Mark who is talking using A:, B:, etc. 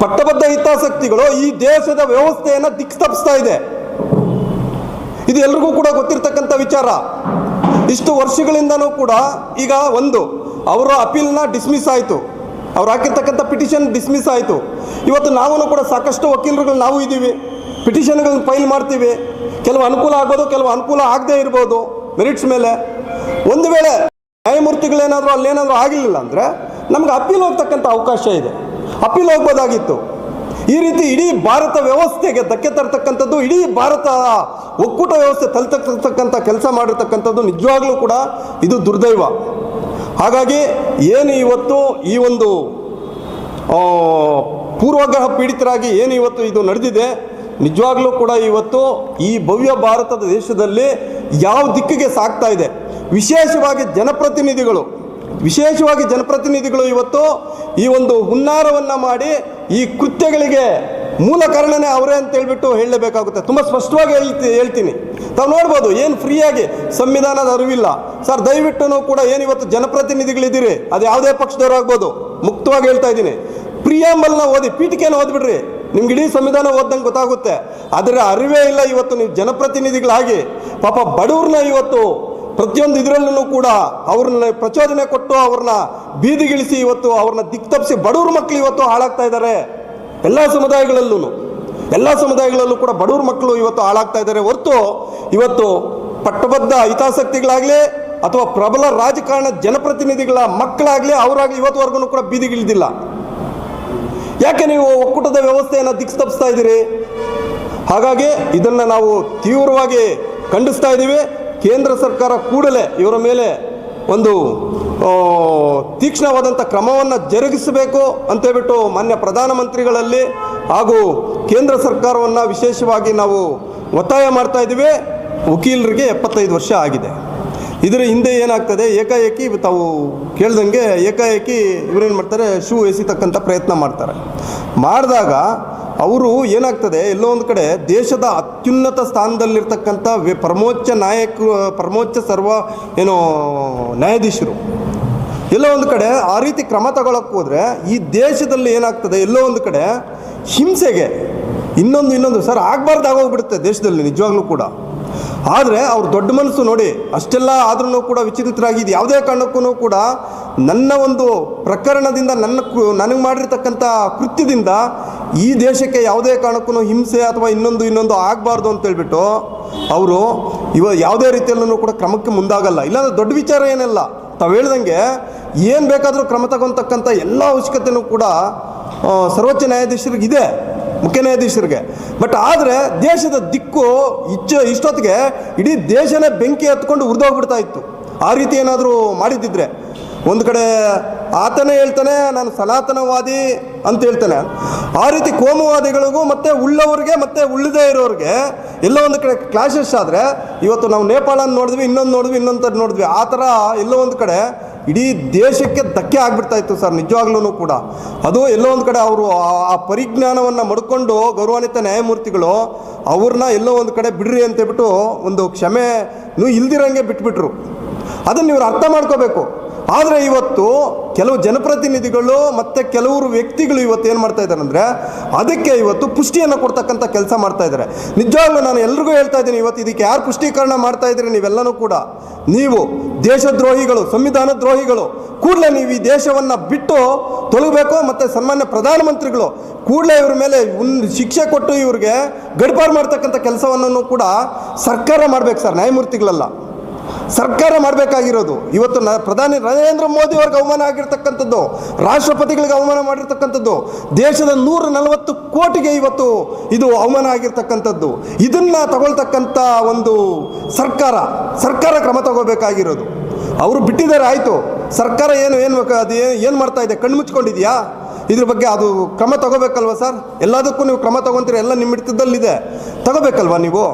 A: ಪಟ್ಟಬದ್ಧ ಹಿತಾಸಕ್ತಿಗಳು ಈ ದೇಶದ ವ್ಯವಸ್ಥೆಯನ್ನು ದಿಕ್ಸ್ತಪಿಸ್ತಾ ಇದೆ. ಇದು ಎಲ್ರಿಗೂ ಕೂಡ ಗೊತ್ತಿರ್ತಕ್ಕಂಥ ವಿಚಾರ. ಇಷ್ಟು ವರ್ಷಗಳಿಂದನೂ ಕೂಡ ಈಗ ಒಂದು, ಅವರ ಅಪೀಲ್ನ ಡಿಸ್ಮಿಸ್ ಆಯಿತು. ಅವ್ರು ಹಾಕಿರ್ತಕ್ಕಂಥ ಪಿಟಿಷನ್ ಡಿಸ್ಮಿಸ್ ಆಯಿತು. ಇವತ್ತು ನಾವೂ ಕೂಡ ಸಾಕಷ್ಟು ವಕೀಲರುಗಳು ನಾವು ಇದ್ದೀವಿ. ಪಿಟಿಷನ್ಗಳನ್ನ ಫೈಲ್ ಮಾಡ್ತೀವಿ. ಕೆಲವು ಅನುಕೂಲ ಆಗ್ಬೋದು ಕೆಲವು ಅನುಕೂಲ ಆಗದೇ ಇರ್ಬೋದು ಮೆರಿಟ್ಸ್ ಮೇಲೆ. ಒಂದು ವೇಳೆ ನ್ಯಾಯಮೂರ್ತಿಗಳೇನಾದರೂ ಅಲ್ಲೇನಾದರೂ ಆಗಲಿಲ್ಲ ಅಂದರೆ ನಮ್ಗೆ ಅಪೀಲ್ ಹೋಗ್ತಕ್ಕಂಥ ಅವಕಾಶ ಇದೆ. ಅಪೀಲ್ ಹೋಗ್ಬೋದಾಗಿತ್ತು ಈ ರೀತಿ ಇಡೀ ಭಾರತ ವ್ಯವಸ್ಥೆಗೆ ಧಕ್ಕೆ ತರ್ತಕ್ಕಂಥದ್ದು, ಇಡೀ ಭಾರತ ಒಕ್ಕೂಟ ವ್ಯವಸ್ಥೆ ತಲ್ತಕ್ಕಂಥ ಕೆಲಸ ಮಾಡಿರ್ತಕ್ಕಂಥದ್ದು ನಿಜವಾಗ್ಲೂ ಕೂಡ ಇದು ದುರ್ದೈವ. ಹಾಗಾಗಿ ಏನು ಇವತ್ತು ಈ ಒಂದು ಪೂರ್ವಗ್ರಹ ಪೀಡಿತರಾಗಿ ಏನು ಇವತ್ತು ಇದು ನಡೆದಿದೆ, ನಿಜವಾಗ್ಲೂ ಕೂಡ ಇವತ್ತು ಈ ಭವ್ಯ ಭಾರತದ ದೇಶದಲ್ಲಿ ಯಾವ ದಿಕ್ಕಿಗೆ ಸಾಗ್ತಾ ಇದೆ. ವಿಶೇಷವಾಗಿ ಜನಪ್ರತಿನಿಧಿಗಳು ವಿಶೇಷವಾಗಿ ಜನಪ್ರತಿನಿಧಿಗಳು ಇವತ್ತು ಈ ಒಂದು ಹುನ್ನಾರವನ್ನು ಮಾಡಿ ಈ ಕೃತ್ಯಗಳಿಗೆ ಮೂಲ ಕಾರಣನೇ ಅವರೇ ಅಂತ ಹೇಳಿಬಿಟ್ಟು ಹೇಳಲೇಬೇಕಾಗುತ್ತೆ. ತುಂಬ ಸ್ಪಷ್ಟವಾಗಿ ಹೇಳ್ತಿ, ಹೇಳ್ತೀನಿ. ತಾವು ನೋಡ್ಬೋದು, ಏನು ಫ್ರೀಯಾಗಿ ಸಂವಿಧಾನದ ಅರಿವಿಲ್ಲ. ಸರ್, ದಯವಿಟ್ಟು ಕೂಡ ಏನು ಇವತ್ತು ಜನಪ್ರತಿನಿಧಿಗಳಿದ್ದೀರಿ, ಅದು ಯಾವುದೇ ಪಕ್ಷದವರಾಗ್ಬೋದು ಮುಕ್ತವಾಗಿ ಹೇಳ್ತಾ ಇದ್ದೀನಿ. ಪ್ರಿಯಾಂಬಲ್ನ ಓದಿ ಪೀಠಿಕೆಯನ್ನು ಓದ್ಬಿಡ್ರಿ. ನಿಮ್ಗೆ ಇಡೀ ಸಂವಿಧಾನ ಓದ್ದಂಗೆ ಗೊತ್ತಾಗುತ್ತೆ. ಅದರ ಅರಿವೇ ಇಲ್ಲ ಇವತ್ತು ನೀವು ಜನಪ್ರತಿನಿಧಿಗಳಾಗಿ. ಪಾಪ ಬಡವ್ರನ್ನ ಇವತ್ತು ಪ್ರತಿಯೊಂದು ಇದರಲ್ಲೂ ಕೂಡ ಅವ್ರನ್ನ ಪ್ರಚೋದನೆ ಕೊಟ್ಟು ಅವ್ರನ್ನ ಬೀದಿಗಿಳಿಸಿ ಇವತ್ತು ಅವ್ರನ್ನ ದಿಕ್ತಪ್ಪಿಸಿ ಬಡವ್ರ ಮಕ್ಕಳು ಇವತ್ತು ಹಾಳಾಗ್ತಾ ಇದ್ದಾರೆ. ಎಲ್ಲ ಸಮುದಾಯಗಳಲ್ಲೂ ಎಲ್ಲ ಸಮುದಾಯಗಳಲ್ಲೂ ಕೂಡ ಬಡವ್ರ ಮಕ್ಕಳು ಇವತ್ತು ಹಾಳಾಗ್ತಾ ಇದ್ದಾರೆ. ಹೊರತು ಇವತ್ತು ಪಟ್ಟಬದ್ಧ ಹಿತಾಸಕ್ತಿಗಳಾಗಲಿ ಅಥವಾ ಪ್ರಬಲ ರಾಜಕಾರಣ ಜನಪ್ರತಿನಿಧಿಗಳ ಮಕ್ಕಳಾಗಲಿ ಅವರಾಗಲಿ ಇವತ್ತುವರೆಗೂ ಕೂಡ ಬೀದಿಗಿಳಿದಿಲ್ಲ. ಯಾಕೆ ನೀವು ಒಕ್ಕೂಟದ ವ್ಯವಸ್ಥೆಯನ್ನು ದಿಕ್ಸ್ತಪಿಸ್ತಾ ಇದ್ದೀರಿ? ಹಾಗಾಗಿ ಇದನ್ನು ನಾವು ತೀವ್ರವಾಗಿ ಖಂಡಿಸ್ತಾ ಇದ್ದೀವಿ. ಕೇಂದ್ರ ಸರ್ಕಾರ ಕೂಡಲೇ ಇವರ ಮೇಲೆ ಒಂದು ತೀಕ್ಷ್ಣವಾದಂಥ ಕ್ರಮವನ್ನು ಜರುಗಿಸಬೇಕು ಅಂತೇಳ್ಬಿಟ್ಟು ಮಾನ್ಯ ಪ್ರಧಾನಮಂತ್ರಿಗಳಲ್ಲಿ ಹಾಗೂ ಕೇಂದ್ರ ಸರ್ಕಾರವನ್ನು ವಿಶೇಷವಾಗಿ ನಾವು ಒತ್ತಾಯ ಮಾಡ್ತಾ ಇದ್ದೀವಿ. ವಕೀಲರಿಗೆ ಎಪ್ಪತ್ತೈದು ವರ್ಷ ಆಗಿದೆ. ಇದರ ಹಿಂದೆ ಏನಾಗ್ತದೆ? ಏಕಾಏಕಿ ತಾವು ಕೇಳ್ದಂಗೆ ಏಕಾಏಕಿ ಇವರೇನು ಮಾಡ್ತಾರೆ? ಶೂ ಎಸಿತಕ್ಕಂಥ ಪ್ರಯತ್ನ ಮಾಡ್ತಾರೆ. ಮಾಡಿದಾಗ ಅವರು ಏನಾಗ್ತದೆ, ಎಲ್ಲೋ ಒಂದು ಕಡೆ ದೇಶದ ಅತ್ಯುನ್ನತ ಸ್ಥಾನದಲ್ಲಿರ್ತಕ್ಕಂಥ ಪರಮೋಚ್ಚ ನಾಯಕ, ಪರಮೋಚ್ಚ ಸರ್ವ, ಏನು, ನ್ಯಾಯಾಧೀಶರು. ಎಲ್ಲೋ ಒಂದು ಕಡೆ ಆ ರೀತಿ ಕ್ರಮ ತಗೊಳಕ್ಕೆ ಹೋದರೆ ಈ ದೇಶದಲ್ಲಿ ಏನಾಗ್ತದೆ, ಎಲ್ಲೋ ಒಂದು ಕಡೆ ಹಿಂಸೆಗೆ ಇನ್ನೊಂದು ಇನ್ನೊಂದು, ಸರ್, ಆಗಬಾರ್ದು ಆಗೋಗ್ಬಿಡುತ್ತೆ ದೇಶದಲ್ಲಿ ನಿಜವಾಗ್ಲೂ ಕೂಡ. ಆದರೆ ಅವ್ರ ದೊಡ್ಡ ಮನಸ್ಸು ನೋಡಿ, ಅಷ್ಟೆಲ್ಲ ಆದ್ರೂ ಕೂಡ ವಿಚಿತ್ರಿತರಾಗಿ ಇದು ಯಾವುದೇ ಕಾರಣಕ್ಕೂ ಕೂಡ ನನ್ನ ಒಂದು ಪ್ರಕರಣದಿಂದ ನನ್ನ ನನಗೆ ಮಾಡಿರ್ತಕ್ಕಂಥ ಕೃತ್ಯದಿಂದ ಈ ದೇಶಕ್ಕೆ ಯಾವುದೇ ಕಾರಣಕ್ಕೂ ಹಿಂಸೆ ಅಥವಾ ಇನ್ನೊಂದು ಇನ್ನೊಂದು ಆಗಬಾರ್ದು ಅಂತೇಳ್ಬಿಟ್ಟು ಅವರು ಇವ ಯಾವುದೇ ರೀತಿಯಲ್ಲೂ ಕೂಡ ಕ್ರಮಕ್ಕೆ ಮುಂದಾಗಲ್ಲ. ಇಲ್ಲಾಂದ್ರೆ ದೊಡ್ಡ ವಿಚಾರ ಏನಿಲ್ಲ. ತಾವು ಹೇಳ್ದಂಗೆ ಏನು ಬೇಕಾದರೂ ಕ್ರಮ ತಗೊತಕ್ಕಂಥ ಎಲ್ಲ ಅವಶ್ಯಕತೆಯೂ ಕೂಡ ಸರ್ವೋಚ್ಚ ನ್ಯಾಯಾಧೀಶರಿಗೆ ಇದೆ, ಮುಖ್ಯ ನ್ಯಾಯಾಧೀಶರಿಗೆ. ಬಟ್ ಆದರೆ ದೇಶದ ದಿಕ್ಕು ಇಚ್ಚ, ಇಷ್ಟೊತ್ತಿಗೆ ಇಡೀ ದೇಶನೇ ಬೆಂಕಿ ಹತ್ಕೊಂಡು ಉರಿದೋಗ್ಬಿಡ್ತಾ ಇತ್ತು. ಆ ರೀತಿ ಏನಾದರೂ ಮಾಡಿದ್ದಿದ್ರೆ. ಒಂದು ಕಡೆ ಆತನೇ ಹೇಳ್ತಾನೆ, ನಾನು ಸನಾತನವಾದಿ ಅಂತ ಹೇಳ್ತಾನೆ. ಆ ರೀತಿ ಕೋಮುವಾದಿಗಳಿಗೂ ಮತ್ತು ಉಳ್ಳವ್ರಿಗೆ ಮತ್ತು ಉಳ್ಳದೇ ಇರೋರಿಗೆ ಎಲ್ಲೋ ಒಂದು ಕಡೆ ಕ್ಲಾಶಸ್ ಆದರೆ, ಇವತ್ತು ನಾವು ನೇಪಾಳನ ನೋಡಿದ್ವಿ, ಇನ್ನೊಂದು ನೋಡಿದ್ವಿ ಇನ್ನೊಂದು ನೋಡಿದ್ವಿ. ಆ ಥರ ಎಲ್ಲೋ ಒಂದು ಕಡೆ ಇಡೀ ದೇಶಕ್ಕೆ ಧಕ್ಕೆ ಆಗ್ಬಿಡ್ತಾ ಇತ್ತು ಸರ್ ನಿಜವಾಗ್ಲೂ ಕೂಡ. ಅದು ಎಲ್ಲೋ ಒಂದು ಕಡೆ ಅವರು ಆ ಪರಿಜ್ಞಾನವನ್ನು ಮಡ್ಕೊಂಡು ಗೌರವಾನ್ವಿತ ನ್ಯಾಯಮೂರ್ತಿಗಳು ಅವ್ರನ್ನ ಎಲ್ಲೋ ಒಂದು ಕಡೆ ಬಿಡ್ರಿ ಅಂತೇಳ್ಬಿಟ್ಟು ಒಂದು ಕ್ಷಮೆನೂ ಇಲ್ದಿರಂಗೆ ಬಿಟ್ಬಿಟ್ರು. ಅದನ್ನು ಇವರು ಅರ್ಥ ಮಾಡ್ಕೋಬೇಕು. ಆದರೆ ಇವತ್ತು ಕೆಲವು ಜನಪ್ರತಿನಿಧಿಗಳು ಮತ್ತು ಕೆಲವರು ವ್ಯಕ್ತಿಗಳು ಇವತ್ತು ಏನು ಮಾಡ್ತಾ ಇದ್ದಾರೆ ಅಂದರೆ ಅದಕ್ಕೆ ಇವತ್ತು ಪುಷ್ಟಿಯನ್ನು ಕೊಡ್ತಕ್ಕಂಥ ಕೆಲಸ ಮಾಡ್ತಾ ಇದ್ದಾರೆ. ನಿಜವಾಗ್ಲೂ ನಾನು ಎಲ್ರಿಗೂ ಹೇಳ್ತಾ ಇದ್ದೀನಿ, ಇವತ್ತು ಇದಕ್ಕೆ ಯಾರು ಪುಷ್ಟೀಕರಣ ಮಾಡ್ತಾ ಇದ್ದೀರಿ ನೀವೆಲ್ಲನೂ ಕೂಡ. ನೀವು ದೇಶದ್ರೋಹಿಗಳು, ಸಂವಿಧಾನ ದ್ರೋಹಿಗಳು, ಕೂಡಲೇ ನೀವು ಈ ದೇಶವನ್ನು ಬಿಟ್ಟು ತೊಲಗಬೇಕು ಮತ್ತು ಸನ್ಮಾನ್ಯ ಪ್ರಧಾನಮಂತ್ರಿಗಳು ಕೂಡಲೇ ಇವ್ರ ಮೇಲೆ ಒಂದು ಶಿಕ್ಷೆ ಕೊಟ್ಟು ಇವ್ರಿಗೆ ಗಡ್ಪಾರು ಮಾಡ್ತಕ್ಕಂಥ ಕೆಲಸವನ್ನು ಕೂಡ ಸರ್ಕಾರ ಮಾಡಬೇಕು ಸರ್, ನ್ಯಾಯಮೂರ್ತಿಗಳಲ್ಲ. ಸರ್ಕಾರ ಮಾಡಬೇಕಾಗಿರೋದು. ಇವತ್ತು ನ ಪ್ರಧಾನಿ ನರೇಂದ್ರ ಮೋದಿ ಅವ್ರಿಗೆ ಅವಮಾನ ಆಗಿರ್ತಕ್ಕಂಥದ್ದು, ರಾಷ್ಟ್ರಪತಿಗಳಿಗೆ ಅವಮಾನ ಮಾಡಿರ್ತಕ್ಕಂಥದ್ದು, ದೇಶದ ನೂರ ನಲವತ್ತು ಕೋಟಿಗೆ ಇವತ್ತು ಇದು ಅವಮಾನ ಆಗಿರ್ತಕ್ಕಂಥದ್ದು. ಇದನ್ನ ತಗೊಳ್ತಕ್ಕಂಥ ಒಂದು ಸರ್ಕಾರ ಸರ್ಕಾರ ಕ್ರಮ ತಗೋಬೇಕಾಗಿರೋದು. ಅವರು ಬಿಟ್ಟಿದ್ದಾರೆ, ಆಯಿತು. ಸರ್ಕಾರ ಏನು ಏನು ಅದು ಏನು ಮಾಡ್ತಾ ಇದೆ? ಕಣ್ಣು ಮುಚ್ಕೊಂಡಿದೆಯಾ? ಇದ್ರ ಬಗ್ಗೆ ಅದು ಕ್ರಮ ತಗೋಬೇಕಲ್ವ ಸರ್? ಎಲ್ಲದಕ್ಕೂ ನೀವು ಕ್ರಮ ತಗೊಂತೀರ, ಎಲ್ಲ ನಿಮ್ಮ ಹಿಡಿತದಲ್ಲಿದೆ. ತಗೋಬೇಕಲ್ವಾ ನೀವು?